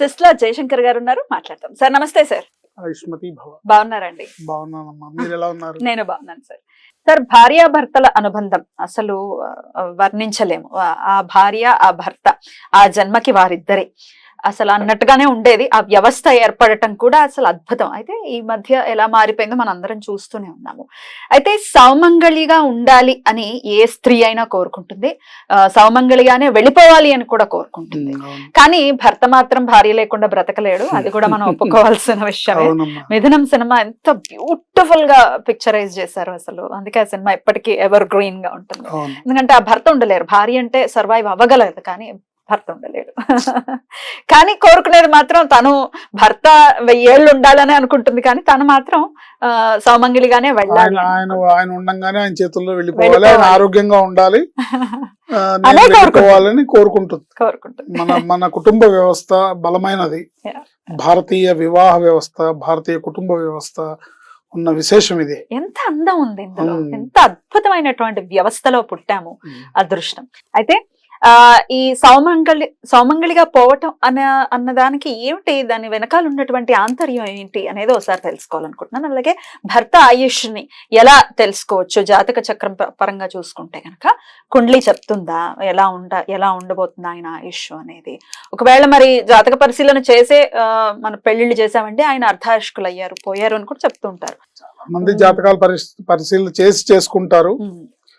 సిస్లా జయశంకర్ గారు ఉన్నారు మాట్లాడతాం. సార్ నమస్తే సార్. ఆయుష్మతి భవ. బాగున్నారండి? బాగున్నానమ్మా. మీరు ఎలా ఉన్నారు? నేను బాగున్నాను సార్. సార్ భార్యాభర్తల అనుబంధం అసలు వర్ణించలేము. ఆ భార్య ఆ భర్త ఆ జన్మకి వారిద్దరే. అసలు అన్నట్టుగానే ఉండేది. ఆ వ్యవస్థ ఏర్పడటం కూడా అసలు అద్భుతం. అయితే ఈ మధ్య ఎలా మారిపోయిందో మనం అందరం చూస్తూనే ఉన్నాము. అయితే సౌమంగళిగా ఉండాలి అని ఏ స్త్రీ అయినా కోరుకుంటుంది. ఆ, సౌమంగళిగానే వెళ్ళిపోవాలి అని కూడా కోరుకుంటుంది. కానీ భర్త మాత్రం భార్య లేకుండా బ్రతకలేడు. అది కూడా మనం ఒప్పుకోవాల్సిన విషయమే. మిథునం సినిమా ఎంత బ్యూటిఫుల్గా పిక్చరైజ్ చేశారు అసలు. అందుకే ఆ సినిమా ఎప్పటికీ ఎవర్ గ్రీన్గా ఉంటుంది ఎందుకంటే ఆ భర్త ఉండలేరు. భార్య అంటే సర్వైవ్ అవ్వగలదు. కానీ భర్త ఉండలేడు కానీ కోరుకునేది మాత్రం తను భర్త వెయ్యేళ్ళు ఉండాలని అనుకుంటుంది. కానీ తను మాత్రం సౌమంగిలిగానే వెళ్ళాలి ఆయన ఆయన ఉండంగానే ఆయన చేతుల్లో వెళ్ళిపోవాలి. ఆయన. ఆరోగ్యంగా ఉండాలి. వెళ్ళిపోవాలని కోరుకుంటుంది. కోరుకుంటుంది. మన మన కుటుంబ వ్యవస్థ బలమైనది. భారతీయ వివాహ వ్యవస్థ భారతీయ కుటుంబ వ్యవస్థ ఉన్న విశేషం ఇది. ఎంత అందం ఉంది ఇందులో. Hmm. ఎంత అద్భుతమైనటువంటి వ్యవస్థలో పుట్టాము. అదృష్టం. అయితే ఈ సౌమంగళి సౌమంగళిగా పోవటం అన్న అన్నదానికి ఏమిటి? దాని వెనకాల ఉన్నటువంటి ఆంతర్యం ఏంటి అనేది ఒకసారి తెలుసుకోవాలనుకుంటున్నాను. అలాగే భర్త ఆయుష్ని ఎలా తెలుసుకోవచ్చు? జాతక చక్రం పరంగా చూసుకుంటే కనుక కుండ్లీ చెప్తుందా? ఎలా ఉండ ఎలా ఉండబోతుంది ఆయన ఆయుష్ అనేది? ఒకవేళ మరి జాతక పరిశీలన చేసే మన పెళ్ళిళ్ళు చేసామంటే ఆయన అర్ధాయుష్కులు అయ్యారు పోయారు అని కూడా చెప్తుంటారు. మంది జాతకాలు పరిశీ- పరిశీలన చేసి చేసుకుంటారు.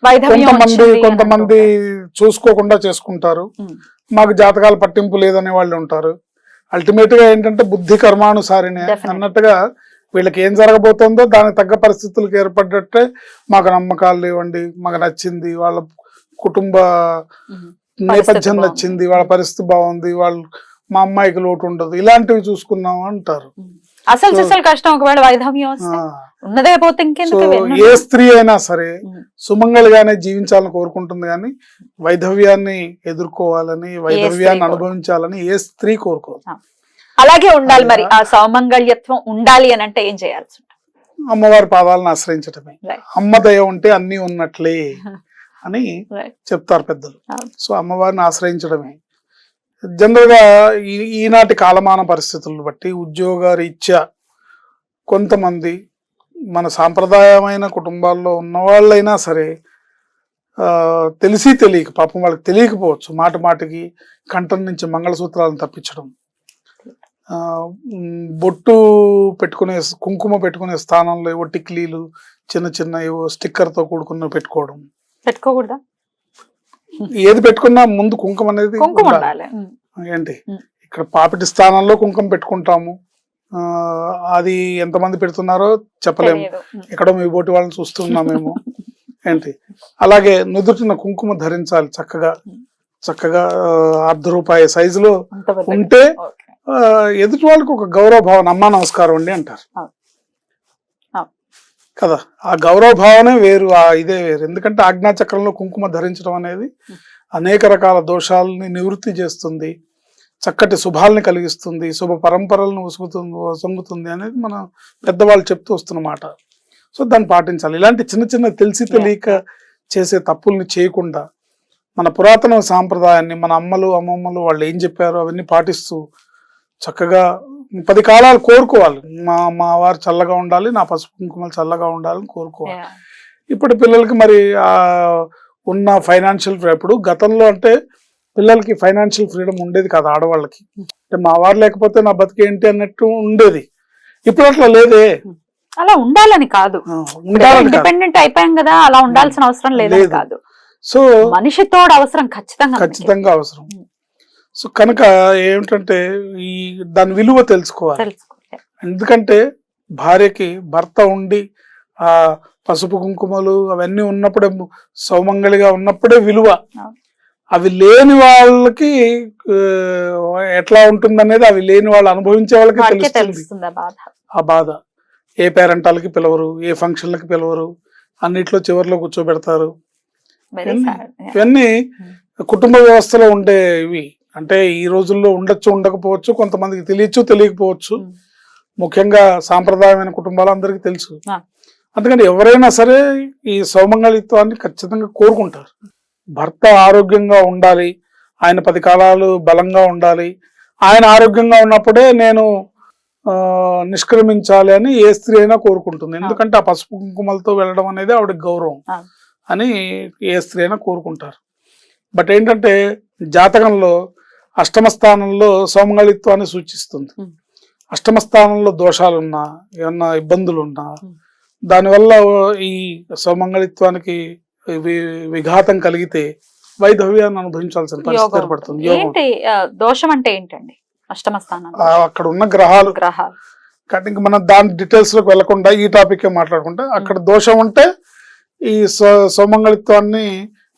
కొంతమంది కొంతమంది. చూసుకోకుండా చేసుకుంటారు. మాకు జాతకాలు పట్టింపు లేదనే వాళ్ళు ఉంటారు అల్టిమేట్గా ఏంటంటే బుద్ధి కర్మానుసారినే. అన్నట్టుగా వీళ్ళకి ఏం జరగబోతుందో దానికి తగ్గ పరిస్థితులకు ఏర్పడ్డట్టే మాకు నమ్మకాలు లేవండి మాకు నచ్చింది వాళ్ళ కుటుంబ. నేపథ్యం. నచ్చింది వాళ్ళ పరిస్థితి బాగుంది వాళ్ళు మా అమ్మాయికి లోటు ఉండదు ఇలాంటివి చూసుకున్నాం అంటారు అసలు కష్టం ఒకవేళ వైధవ్యం ఉన్నదే పోతే సో ఇంకెందుకు? ఏ స్త్రీ అయినా సరే ఉమ్. సుమంగళిగానే జీవించాలని కోరుకుంటుంది కానీ వైధవ్యాన్ని ఎదుర్కోవాలని వైధవ్యాన్ని. అనుభవించాలని ఏ స్త్రీ కోరుకోదు అలాగే ఉండాలి మరి. ఆ సౌమంగళ్యత్వం ఉండాలి అని అంటే ఏం చేయాల్సి ఉంటుంది అమ్మవారి పాదాలను ఆశ్రయించటమే Right. అమ్మ దయ ఉంటే అన్ని ఉన్నట్లే అని Right. చెప్తారు పెద్దలు అవును. సో అమ్మవారిని ఆశ్రయించడమే జనరల్గా ఈ- ఈనాటి కాలమాన పరిస్థితులను బట్టి ఉద్యోగ రీత్యా కొంతమంది మన సాంప్రదాయమైన కుటుంబాల్లో ఉన్న వాళ్ళైనా సరే తెలిసి తెలియక పాపం వాళ్ళకి తెలియకపోవచ్చు మాట మాటకి కంఠం నుంచి మంగళసూత్రాలను తప్పించడం. బొట్టు పెట్టుకునే కుంకుమ పెట్టుకునే స్థానంలో ఏవో టిక్లీలు చిన్న చిన్న ఏవో స్టిక్కర్తో కూడుకున్న పెట్టుకోవడం. పెట్టుకోకూడదా? ఏది పెట్టుకున్నా ముందు కుంకుమ అనేది. ఏంటి. ఇక్కడ పాపిటి స్థానంలో కుంకుమ పెట్టుకుంటాము. అది ఎంతమంది పెడుతున్నారో చెప్పలేము. ఎక్కడో మీ బోటి వాళ్ళని చూస్తున్నామేమో ఏంటి? అలాగే నుదుటిన కుంకుమ ధరించాలి చక్కగా. చక్కగా అర్ధ రూపాయి సైజులో. ఉంటే ఎదుటి వాళ్ళకి ఒక గౌరవ భావన అమ్మా నమస్కారం అండి అంటారు. కదా ఆ గౌరవ భావనే వేరు ఆ ఇదే వేరు. ఎందుకంటే ఆజ్ఞాచక్రంలో కుంకుమ ధరించడం అనేది అనేక రకాల దోషాలని నివృత్తి చేస్తుంది. చక్కటి శుభాలని కలిగిస్తుంది శుభ పరంపరలను ఉసుగుతుంది వసంగుతుంది అనేది మన పెద్దవాళ్ళు చెప్తూ వస్తున్నమాట సో దాన్ని పాటించాలి. ఇలాంటి చిన్న చిన్న తెలిసి తెలియక చేసే తప్పుల్ని చేయకుండా మన పురాతన సాంప్రదాయాన్ని మన అమ్మలు అమ్మమ్మలు వాళ్ళు ఏం చెప్పారో అవన్నీ పాటిస్తూ చక్కగా పది కాలాలు కోరుకోవాలి. మా మా వారు చల్లగా ఉండాలి నా పసుపు కుంకుమలు చల్లగా ఉండాలని కోరుకోవాలి. ఇప్పుడు పిల్లలకి మరి ఆ ఉన్న ఫైనాన్షియల్ ఇప్పుడు గతంలో అంటే పిల్లలకి ఫైనాన్షియల్ ఫ్రీడమ్ ఉండేది కాదు ఆడవాళ్ళకి. అంటే మా వారు లేకపోతే నా బతికేంటి అన్నట్టు ఉండేది. ఇప్పుడు అట్లా లేదే. అలా ఉండాలని కాదు. ఇండిపెండెంట్ అయిపోయాం కదా అలా ఉండాల్సిన అవసరం లేదని లేదు. కాదు. సో మనిషి తోడు అవసరం ఖచ్చితంగా. ఖచ్చితంగా అవసరం. సో కనుక ఏమిటంటే ఈ దాని విలువ తెలుసుకోవాలి. ఎందుకంటే భార్యకి భర్త ఉండి ఆ పసుపు కుంకుమలు అవన్నీ ఉన్నప్పుడే సౌమంగళిగా ఉన్నప్పుడే విలువ. అవి లేని వాళ్ళకి ఎట్లా ఉంటుందనేది అవి లేని వాళ్ళు అనుభవించే వాళ్ళకి తెలుస్తుంది. ఆ బాధ. ఏ పేరెంటాలకి పిలవరు ఏ ఫంక్షన్లకి పిలవరు అన్నిట్లో చివరిలో కూర్చోబెడతారు. ఇవన్నీ- ఇవన్నీ కుటుంబ వ్యవస్థలో ఉండే ఇవి. అంటే ఈ రోజుల్లో ఉండొచ్చు ఉండకపోవచ్చు కొంతమందికి తెలియచ్చు తెలియకపోవచ్చు. Hmm. ముఖ్యంగా సాంప్రదాయమైన కుటుంబాలు అందరికీ తెలుసు. అందుకని ఎవరైనా సరే ఈ సౌమంగళిత్వాన్ని ఖచ్చితంగా కోరుకుంటారు. భర్త ఆరోగ్యంగా ఉండాలి ఆయన పది కాలాలు బలంగా ఉండాలి ఆయన ఆరోగ్యంగా ఉన్నప్పుడే నేను నిష్క్రమించాలి అని ఏ స్త్రీ అయినా కోరుకుంటుంది ఎందుకంటే ఆ పసుపు కుంకుమలతో వెళ్ళడం అనేది ఆవిడకి గౌరవం. అని ఏ స్త్రీ అయినా కోరుకుంటారు బట్ ఏంటంటే జాతకంలో అష్టమ స్థానంలో సౌమంగళిత్వాన్ని సూచిస్తుంది. అష్టమ స్థానంలో దోషాలున్నా ఏమన్నా ఇబ్బందులున్నా. దానివల్ల ఈ సౌమంగళిత్వానికి విఘాతం కలిగితే వైధవ్యాన్ని అనుభవించాల్సిన పరిస్థితి ఏర్పడుతుంది. ఏంటి దోషం అంటే ఏంటండి? అష్టమ స్థానం. అక్కడ ఉన్న గ్రహాలు. గ్రహాలు. కాబట్టి ఇంక మనం దాని డీటెయిల్స్లోకి వెళ్ళకుండా ఈ టాపిక్ మాట్లాడుకుంటే అక్కడ దోషం ఉంటే ఈ సౌమంగళిత్వాన్ని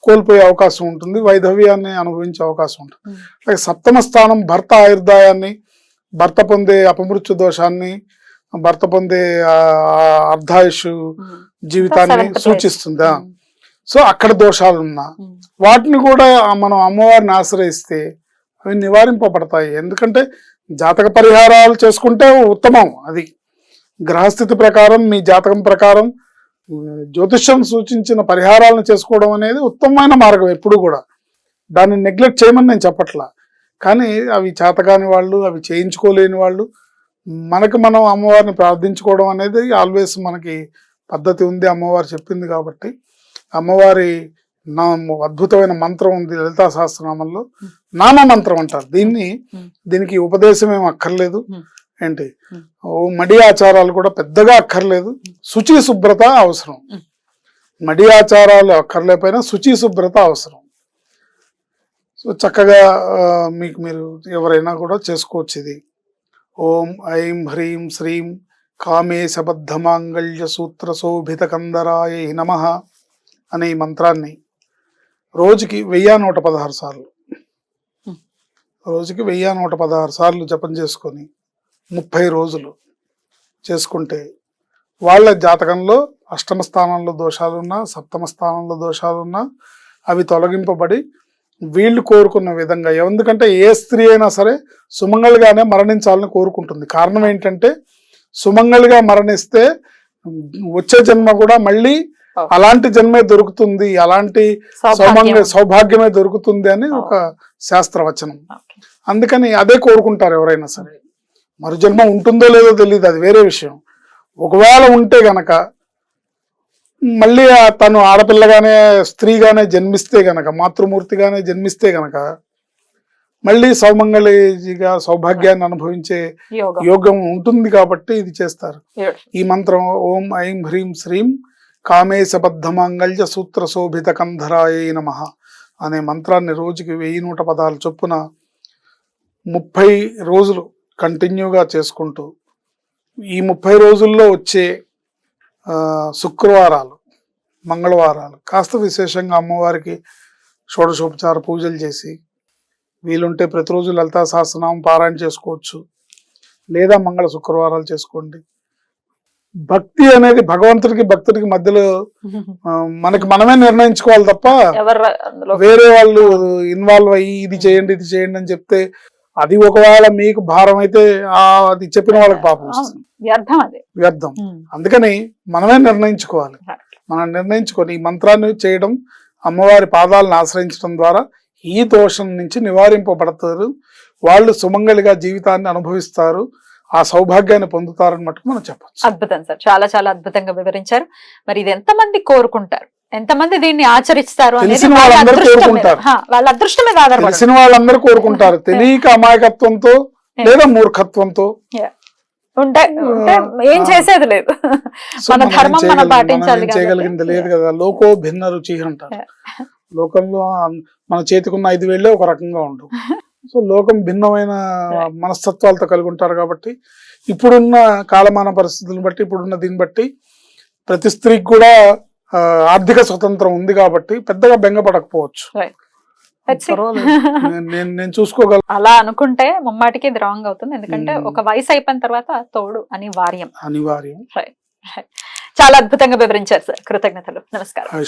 కోల్పోయే అవకాశం ఉంటుంది వైధవ్యాన్ని అనుభవించే అవకాశం ఉంటుంది. అలాగే సప్తమ స్థానం భర్త ఆయుర్దాయాన్ని భర్త పొందే అపమృత్యు దోషాన్ని భర్త పొందే అర్ధాయుష్ జీవితాన్ని. సూచిస్తుంది. సో అక్కడ దోషాలు ఉన్నా వాటిని కూడా మనం అమ్మవారిని ఆశ్రయిస్తే అవి నివారింపబడతాయి. ఎందుకంటే జాతక పరిహారాలు చేసుకుంటే ఉత్తమం అది. గ్రహస్థితి ప్రకారం మీ జాతకం ప్రకారం జ్యోతిష్యం సూచించిన పరిహారాలను చేసుకోవడం అనేది ఉత్తమమైన మార్గం ఎప్పుడు కూడా. దాన్ని నెగ్లెక్ట్ చేయమని నేను చెప్పట్లా. కానీ అవి చేతకాని వాళ్ళు అవి చేయించుకోలేని వాళ్ళు మనకి మనం అమ్మవారిని ప్రార్థించుకోవడం అనేది ఆల్వేస్ మనకి పద్ధతి ఉంది అమ్మవారు చెప్పింది కాబట్టి. అమ్మవారి నా అద్భుతమైన మంత్రం ఉంది లలితా సహస్రనామంలో. నామ మంత్రం అంటారు. దీన్ని. దీనికి ఉపదేశం ఏం అక్కర్లేదు. ఏంటి. ఓ మడి ఆచారాలు కూడా పెద్దగా అక్కర్లేదు. శుచి శుభ్రత అవసరం. మడి ఆచారాలు అక్కర్లేకపోయినా శుచి శుభ్రత అవసరం. సో చక్కగా మీకు మీరు ఎవరైనా కూడా చేసుకోవచ్చు ఇది. ఓం ఐం హ్రీం శ్రీం కామేశబద్ధమాంగళ్య సూత్ర శోభిత కందరాయ నమ. అనే ఈ మంత్రాన్ని రోజుకి వెయ్యి నూట పదహారు సార్లు. రోజుకి వెయ్యి నూట పదహారు సార్లు జపం చేసుకొని ముప్పై రోజులు చేసుకుంటే వాళ్ళ జాతకంలో అష్టమ స్థానంలో దోషాలున్నా సప్తమ స్థానంలో దోషాలున్నా అవి తొలగింపబడి వీళ్ళు కోరుకున్న విధంగా ఎందుకంటే ఏ స్త్రీ అయినా సరే సుమంగళిగానే మరణించాలని కోరుకుంటుంది. కారణం ఏంటంటే సుమంగళిగా మరణిస్తే వచ్చే జన్మ కూడా మళ్ళీ అలాంటి జన్మే దొరుకుతుంది అలాంటి సౌభాగ్యం. సౌభాగ్యమే దొరుకుతుంది అని ఒక శాస్త్రవచనం. అందుకని అదే కోరుకుంటారు ఎవరైనా సరే. మరు జన్మ ఉంటుందో లేదో తెలియదు అది వేరే విషయం. ఒకవేళ ఉంటే గనక మళ్ళీ తను ఆడపిల్లగానే స్త్రీగానే జన్మిస్తే గనక మాతృమూర్తిగానే జన్మిస్తే గనక మళ్ళీ సౌమంగళిగా సౌభాగ్యాన్ని అనుభవించే యోగం. ఉంటుంది కాబట్టి ఇది చేస్తారు. ఈ మంత్రం ఓం ఐం హ్రీం శ్రీం కామేశబద్ధమాంగళ్య సూత్ర శోభిత కంధరాయ నమ అనే మంత్రాన్ని రోజుకి వెయ్యి నూట పదాలు చొప్పున ముప్పై రోజులు కంటిన్యూగా చేసుకుంటూ ఈ ముప్పై రోజుల్లో వచ్చే శుక్రవారాలు మంగళవారాలు కాస్త విశేషంగా అమ్మవారికి షోడశోపచార పూజలు చేసి వీలుంటే ప్రతిరోజు లలితా సహస్రనామం పారాయణ చేసుకోవచ్చు. లేదా మంగళ శుక్రవారాలు చేసుకోండి. భక్తి అనేది భగవంతుడికి భక్తుడికి మధ్యలో మనకి మనమే నిర్ణయించుకోవాలి తప్ప వేరే వాళ్ళు ఇన్వాల్వ్ అయ్యి ఇది చేయండి ఇది చేయండి అని చెప్తే అది ఒకవేళ మీకు భారం అయితే ఆ అది చెప్పిన వాళ్ళకి పాపం వస్తుంది. వ్యర్థం అది. వ్యర్థం. అందుకని మనమే నిర్ణయించుకోవాలి. మనం నిర్ణయించుకొని ఈ మంత్రాన్ని చేయడం అమ్మవారి పాదాలను ఆశ్రయించడం ద్వారా ఈ దోషం నుంచి నివారింపబడతారు. వాళ్ళు సుమంగళిగా జీవితాన్ని అనుభవిస్తారు. ఆ సౌభాగ్యాన్ని పొందుతారని మటుకు మనం చెప్పచ్చు. అద్భుతం సార్. చాలా చాలా అద్భుతంగా వివరించారు. మరి ఇది ఎంతమంది కోరుకుంటారు? ఎంతమంది దీన్ని ఆచరిస్తారు తెలిసిన వాళ్ళ వాళ్ళందరూ కోరుకుంటారు. వాళ్ళ అదృష్టం మీద ఆధారపడి తెలిసిన వాళ్ళందరూ కోరుకుంటారు. తెలియక అమాయకత్వంతో లేదా మూర్ఖత్వంతో. ఉంటే ఏం చేసేది లేదు. మన ధర్మం మనం పాటించాలి. చేయగలిగింది లేదు కదా. లోకో భిన్న రుచి అంటారు. లోకంలో మన చేతికున్న ఐదు వేళ్ళే ఒక రకంగా ఉండవు సో లోకం భిన్నమైన. మనస్తత్వాలతో కలిగి ఉంటారు కాబట్టి ఇప్పుడున్న కాలమాన పరిస్థితులను బట్టి ఇప్పుడున్న దీన్ని బట్టి ప్రతి స్త్రీకి కూడా ఆర్థిక స్వతంత్రం ఉంది కాబట్టి పెద్దగా బెంగపడకపోవచ్చు. నేను- చూసుకోగలను అలా అనుకుంటే ముమ్మాటికి ఇది రాంగ్ అవుతుంది. ఎందుకంటే మ్మ్. ఒక వయసు అయిపోయిన తర్వాత తోడు అనివార్యం. అనివార్యం. చాలా అద్భుతంగా వివరించారు సార్. కృతజ్ఞతలు. నమస్కారం.